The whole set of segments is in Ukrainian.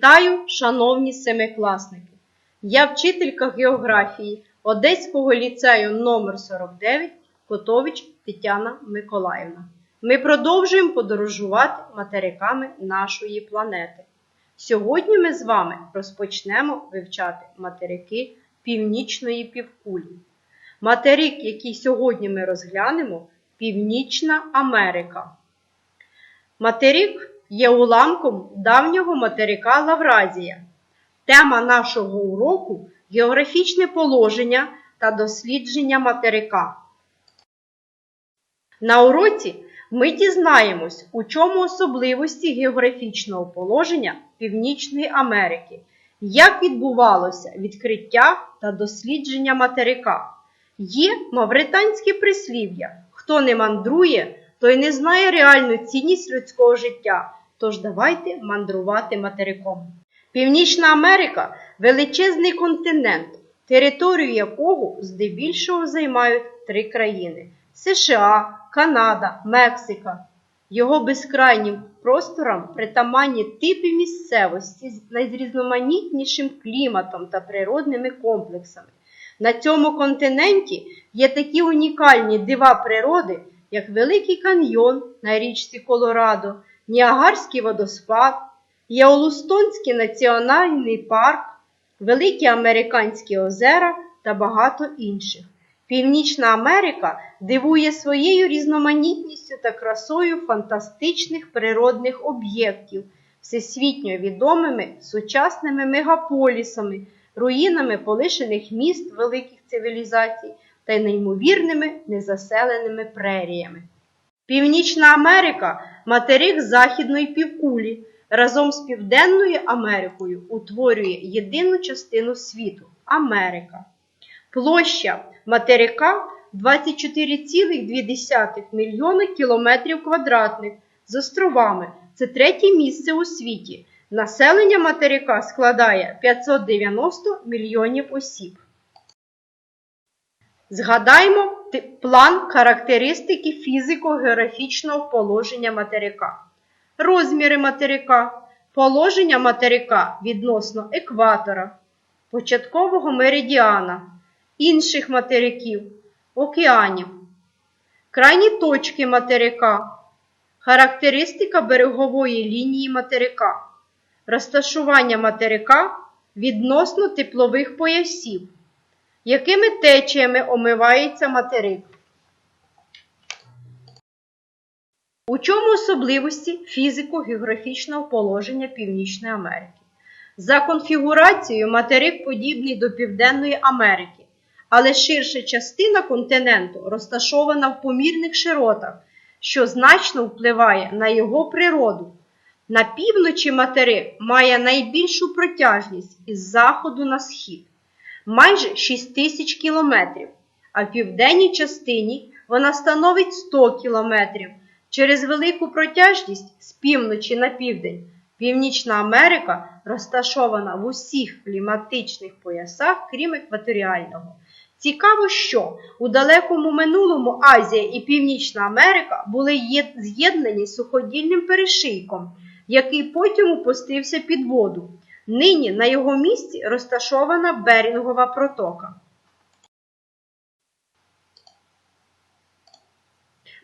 Вітаю, шановні семикласники! Я вчителька географії Одеського ліцею номер 49 Котович Тетяна Миколаївна. Ми продовжуємо подорожувати материками нашої планети. Сьогодні ми з вами розпочнемо вивчати материки Північної півкулі. Материк, який сьогодні ми розглянемо, Північна Америка. Материк є уламком давнього материка Лавразія. Тема нашого уроку географічне положення та дослідження материка. На уроці ми дізнаємось, у чому особливості географічного положення Північної Америки, як відбувалося відкриття та дослідження материка. Є мавританське прислів'я: хто не мандрує, той не знає реальну цінність людського життя. Тож давайте мандрувати материком. Північна Америка величезний континент, територію якого здебільшого займають три країни: США, Канада, Мексика. Його безкрайнім просторам притаманні типи місцевості з найрізноманітнішим кліматом та природними комплексами. На цьому континенті є такі унікальні дива природи, як Великий каньйон на річці Колорадо, Ніагарський водоспад, Єолустонський національний парк, Великі Американські озера та багато інших. Північна Америка дивує своєю різноманітністю та красою фантастичних природних об'єктів, всесвітньо відомими сучасними мегаполісами, руїнами полишених міст великих цивілізацій та неймовірними незаселеними преріями. Північна Америка материк Західної півкулі, разом з Південною Америкою утворює єдину частину світу Америка. Площа материка 24,2 мільйони кілометрів квадратних з островами. Це третє місце у світі. Населення материка складає 590 мільйонів осіб. Згадаймо план характеристики фізико-географічного положення материка. Розміри материка, положення материка відносно екватора, початкового меридіана, інших материків, океанів, крайні точки материка, характеристика берегової лінії материка, розташування материка відносно теплових поясів якими течіями омивається материк? У чому особливості фізико-географічного положення Північної Америки? За конфігурацією материк подібний до Південної Америки, але ширша частина континенту розташована в помірних широтах, що значно впливає на його природу. На півночі материк має найбільшу протяжність із заходу на схід майже 6 тисяч кілометрів, а в південній частині вона становить 100 кілометрів. Через велику протяжність з півночі на південь Північна Америка розташована в усіх кліматичних поясах, крім екваторіального. Цікаво, що у далекому минулому Азія і Північна Америка були з'єднані суходільним перешийком, який потім упустився під воду. Нині на його місці розташована Берінгова протока.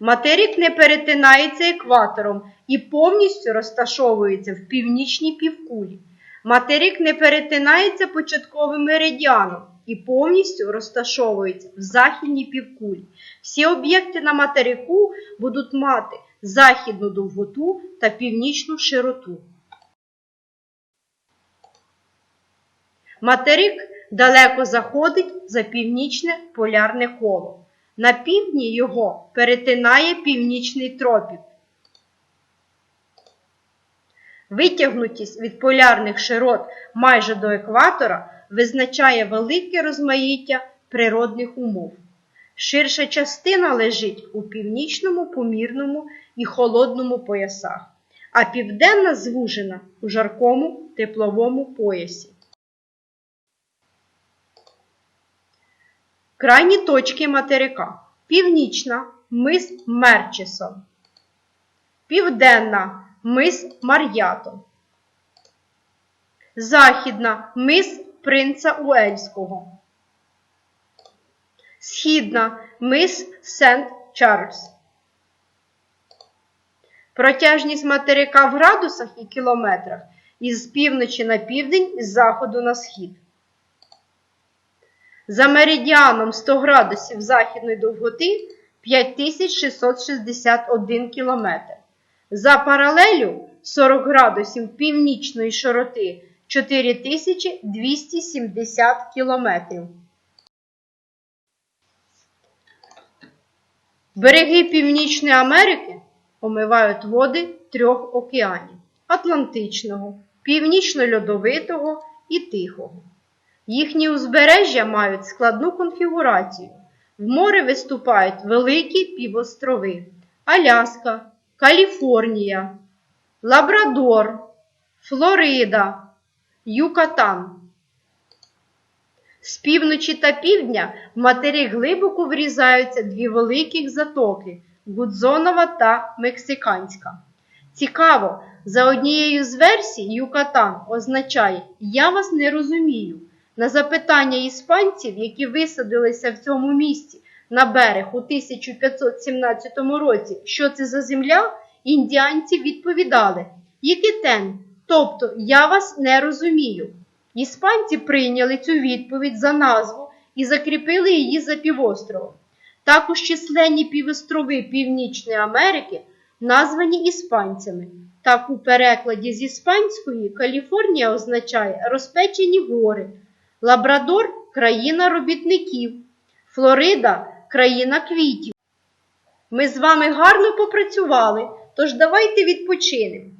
Материк не перетинається екватором і повністю розташовується в північній півкулі. Материк не перетинається початковим меридіаном і повністю розташовується в західній півкулі. Всі об'єкти на материку будуть мати західну довготу та північну широту. Материк далеко заходить за північне полярне коло. На півдні його перетинає північний тропік. Витягнутість від полярних широт майже до екватора визначає велике розмаїття природних умов. Ширша частина лежить у північному, помірному і холодному поясах, а південна звужена у жаркому тепловому поясі. Крайні точки материка. Північна мис Мерчисон. Південна мис Мар'ято. Західна мис Принца Уельського. Східна мис Сент Чарльз. Протяжність материка в градусах і кілометрах із півночі на південь, із заходу на схід. За меридіаном 100 градусів західної довготи 5661 км. За паралелю 40 градусів північної широти 4270 км. Береги Північної Америки омивають води трьох океанів Атлантичного, Північно-Льодовитого і Тихого. Їхні узбережжя мають складну конфігурацію. В море виступають великі півострови Аляска, Каліфорнія, Лабрадор, Флорида, Юкатан. З півночі та півдня в материк глибоко врізаються дві великих затоки Гудзонова та Мексиканська. Цікаво, за однією з версій Юкатан означає Я вас не розумію. На запитання іспанців, які висадилися в цьому місті на берег у 1517 році, що це за земля, індіанці відповідали Єкітен, тобто я вас не розумію. Іспанці прийняли цю відповідь за назву і закріпили її за півостровом. Також численні півострови Північної Америки названі іспанцями. Так у перекладі з іспанської Каліфорнія означає розпечені гори, Лабрадор країна робітників, Флорида країна квітів. Ми з вами гарно попрацювали, тож давайте відпочинемо.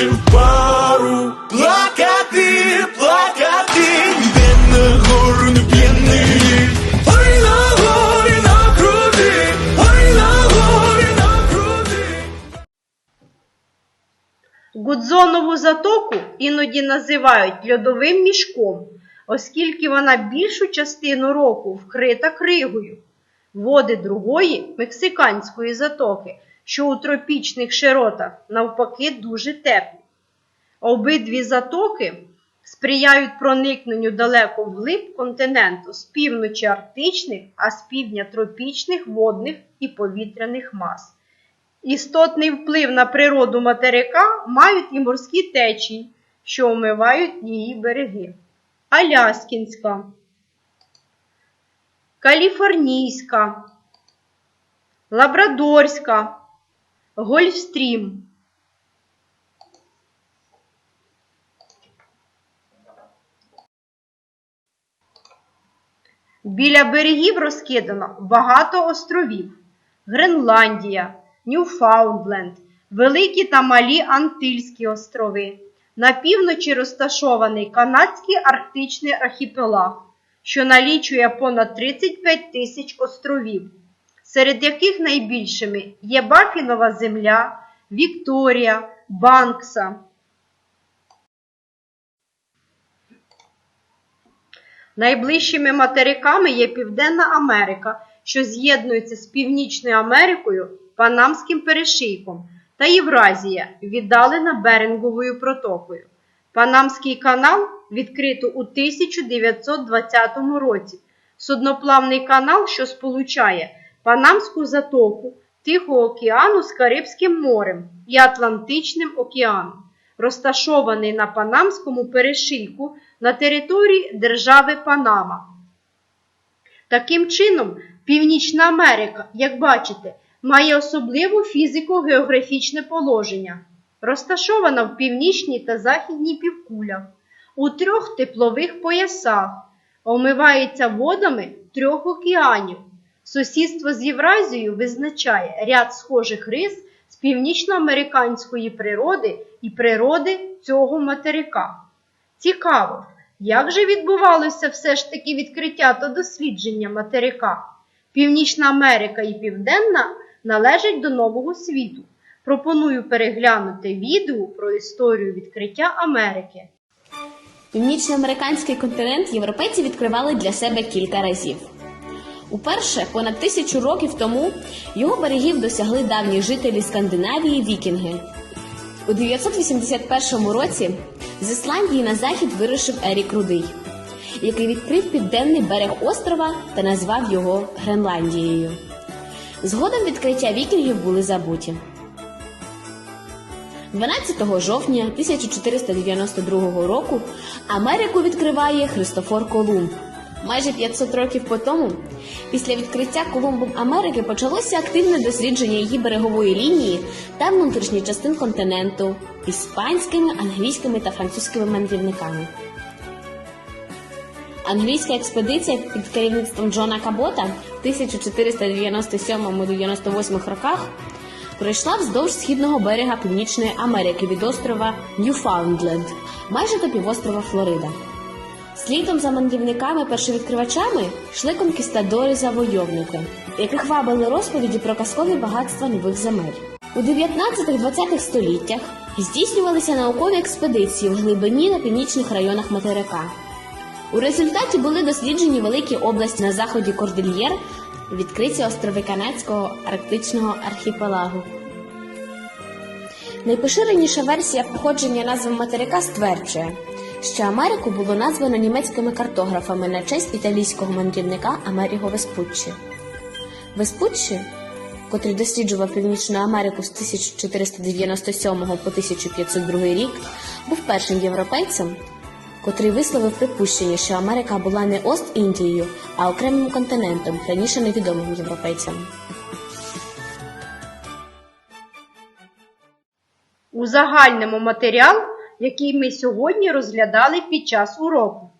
Розлучив пару. Плакати, плакати, йде на гору п'яний. Ой на горі на круті, ой на горі на круті. Гудзонову затоку іноді називають льодовим мішком, оскільки вона більшу частину року вкрита кригою. Води другої мексиканської затоки, що у тропічних широтах навпаки дуже теплі. Обидві затоки сприяють проникненню далеко вглиб континенту з півночі арктичних, а з півдня тропічних водних і повітряних мас. Істотний вплив на природу материка мають і морські течії, що омивають її береги. Аляскінська, Каліфорнійська, Лабрадорська, Гольфстрім. Біля берегів розкидано багато островів: Гренландія, Ньюфаундленд, Великі та Малі Антильські острови. На півночі розташований канадський арктичний архіпелаг, що налічує понад 35 тисяч островів, серед яких найбільшими є Бафінова земля, Вікторія, Банкса. Найближчими материками є Південна Америка, що з'єднується з Північною Америкою, Панамським перешийком, та Євразія, віддалена Беринговою протокою. Панамський канал відкрито у 1920 році. Судноплавний канал, що сполучає Панамську затоку, Тихого океану з Карибським морем і Атлантичним океаном, розташований на Панамському перешийку на території держави Панама. Таким чином, Північна Америка, як бачите, має особливе фізико-географічне положення, розташована в північній та західній півкулях, у трьох теплових поясах, омивається водами трьох океанів. Сусідство з Євразією визначає ряд схожих рис з північноамериканської природи і природи цього материка. Цікаво, як же відбувалося все ж таки відкриття та дослідження материка? Північна Америка і Південна належать до Нового світу. Пропоную переглянути відео про історію відкриття Америки. Північноамериканський континент європейці відкривали для себе кілька разів. Уперше, понад тисячу років тому, його берегів досягли давні жителі Скандинавії вікінги. У 981 році з Ісландії на захід вирушив Ерік Рудий, який відкрив південний берег острова та назвав його Гренландією. Згодом відкриття вікінгів були забуті. 12 жовтня 1492 року Америку відкриває Христофор Колумб. Майже 500 років по тому, після відкриття Колумбом Америки почалося активне дослідження її берегової лінії та внутрішніх частин континенту іспанськими, англійськими та французькими мандрівниками. Англійська експедиція під керівництвом Джона Кабота в 1497-98 роках пройшла вздовж східного берега Північної Америки від острова Ньюфаундленд, майже до півострова Флорида. Слідом за мандрівниками-першовідкривачами йшли конкістадори-завойовники, яких вабили розповіді про казкові багатства нових земель. У 19-20 століттях здійснювалися наукові експедиції в глибині на північних районах материка. У результаті були досліджені великі області на заході Кордильєр, відкриті острови Канадського арктичного архіпелагу. Найпоширеніша версія походження назви материка стверджує, що Америку було названо німецькими картографами на честь італійського мандрівника Амеріго Веспуччі. Веспуччі, котрий досліджував Північну Америку з 1497 по 1502 рік, був першим європейцем, котрий висловив припущення, що Америка була не Ост-Індією, а окремим континентом, раніше невідомим європейцям. Узагальнимо матеріал, який ми сьогодні розглядали під час уроку.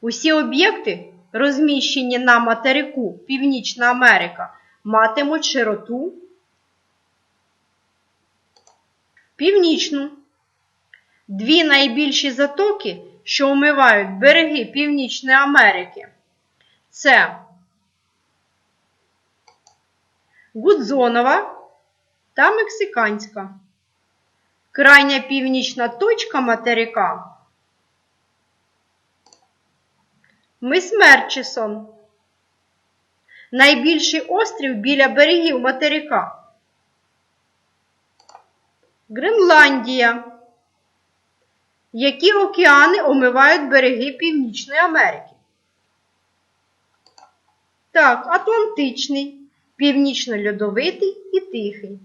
Усі об'єкти, розміщені на материку Північна Америка, матимуть широту північну. Дві найбільші затоки, що омивають береги Північної Америки, це Гудзонова та Мексиканська. Крайня північна точка материка Мис Мерчисон. Найбільший острів біля берегів материка. Гренландія. Які океани омивають береги Північної Америки? Так, Атлантичний, Північно-Льодовитий і Тихий.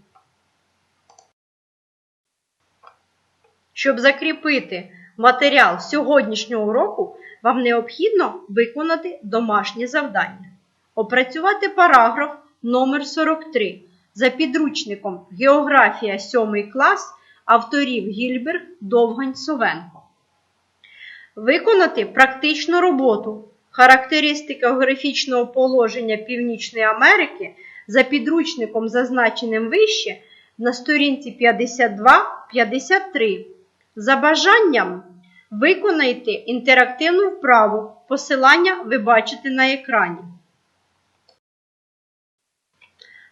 Щоб закріпити матеріал сьогоднішнього уроку, вам необхідно виконати домашнє завдання. Опрацювати параграф номер 43 за підручником Географія 7 клас авторів Гільберг Довгань Совенко. Виконати практичну роботу Характеристика географічного положення Північної Америки за підручником, зазначеним вище, на сторінці 52-53. За бажанням виконайте інтерактивну вправу. Посилання ви бачите на екрані.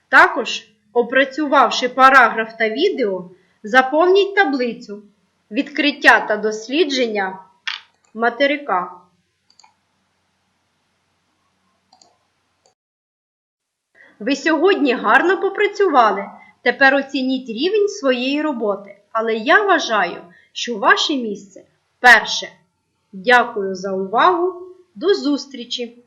Також, опрацювавши параграф та відео, заповніть таблицю відкриття та дослідження материка. Ви сьогодні гарно попрацювали. Тепер оцініть рівень своєї роботи. Але я вважаю, що ваше місце перше. Дякую за увагу. До зустрічі!